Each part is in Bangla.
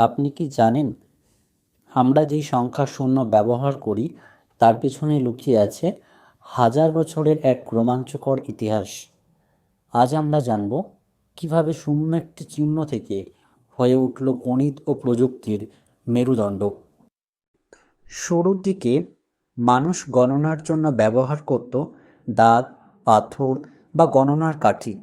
আপনি কি জানেন? আমরা যেই সংখ্যা শূন্য ব্যবহার করি, তার পেছনে লুকিয়ে আছে হাজার বছরের এক রোমাঞ্চকর ইতিহাস। আজ আমরা জানব কীভাবে শূন্য একটি চিহ্ন থেকে হয়ে উঠল গণিত ও প্রযুক্তির মেরুদণ্ড। শুরুর দিকে মানুষ গণনার জন্য ব্যবহার করত দাঁত, পাথর বা গণনার কাঠি।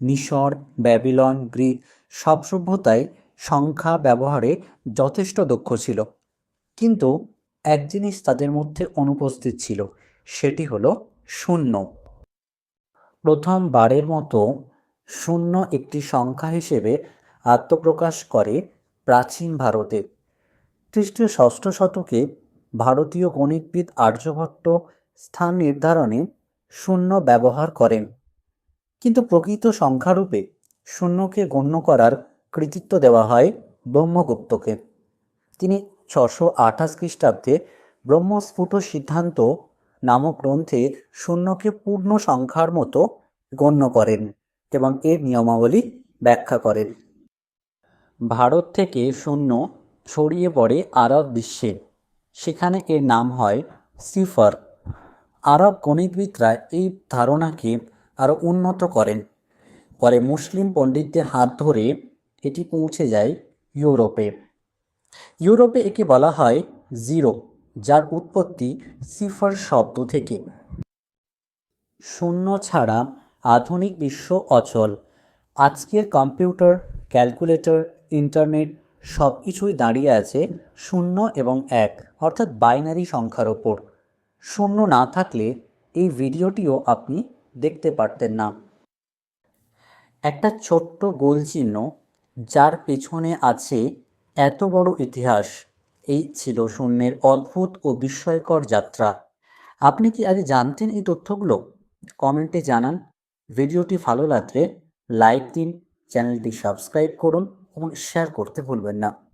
মিশর, ব্যাবিলন, গ্রিক সব সভ্যতায় সংখ্যা ব্যবহারে যথেষ্ট দক্ষ ছিল। কিন্তু এক জিনিস তাদের মধ্যে অনুপস্থিত ছিল, সেটি হলো শূন্য। প্রথমবারের মতো শূন্য একটি সংখ্যা হিসেবে আত্মপ্রকাশ করে প্রাচীন ভারতে। খ্রিস্টীয় ষষ্ঠ শতকে ভারতীয় গণিতবিদ আর্যভট্ট স্থান নির্ধারণে শূন্য ব্যবহার করেন। কিন্তু প্রকৃত সংখ্যারূপে শূন্যকে গণ্য করার কৃতিত্ব দেওয়া হয় ব্রহ্মগুপ্তকে। তিনি ছশো আঠাশ খ্রিস্টাব্দে ব্রহ্মস্ফুট সিদ্ধান্ত নামক গ্রন্থে শূন্যকে পূর্ণ সংখ্যার মতো গণ্য করেন এবং এর নিয়মাবলী ব্যাখ্যা করেন। ভারত থেকে শূন্য ছড়িয়ে পড়ে আরব বিশ্বে। সেখানে এর নাম হয় সিফার। আরব গণিতবিদরা এই ধারণাকে আরও উন্নত করেন। পরে মুসলিম পণ্ডিতদের হাত ধরে এটি পৌঁছে যায় ইউরোপে। ইউরোপে একে বলা হয় জিরো, যার উৎপত্তি সিফার শব্দ থেকে। শূন্য ছাড়া আধুনিক বিশ্ব অচল। আজকের কম্পিউটার, ক্যালকুলেটর, ইন্টারনেট সব কিছুই দাঁড়িয়ে আছে শূন্য এবং এক, অর্থাৎ বাইনারি সংখ্যার ওপর। শূন্য না থাকলে এই ভিডিওটিও আপনি দেখতে পারতেন না। একটা ছোট্ট গোল চিহ্ন যার পেছনে আছে এত বড় ইতিহাস। এই ছিল শূন্যের অদ্ভুত ও বিস্ময়কর যাত্রা। আপনি কি আগে জানতেন এই তথ্যগুলো? কমেন্টে জানান। ভিডিওটি ভালো লাগলে লাইক দিন, চ্যানেলটি সাবস্ক্রাইব করুন এবং শেয়ার করতে ভুলবেন না।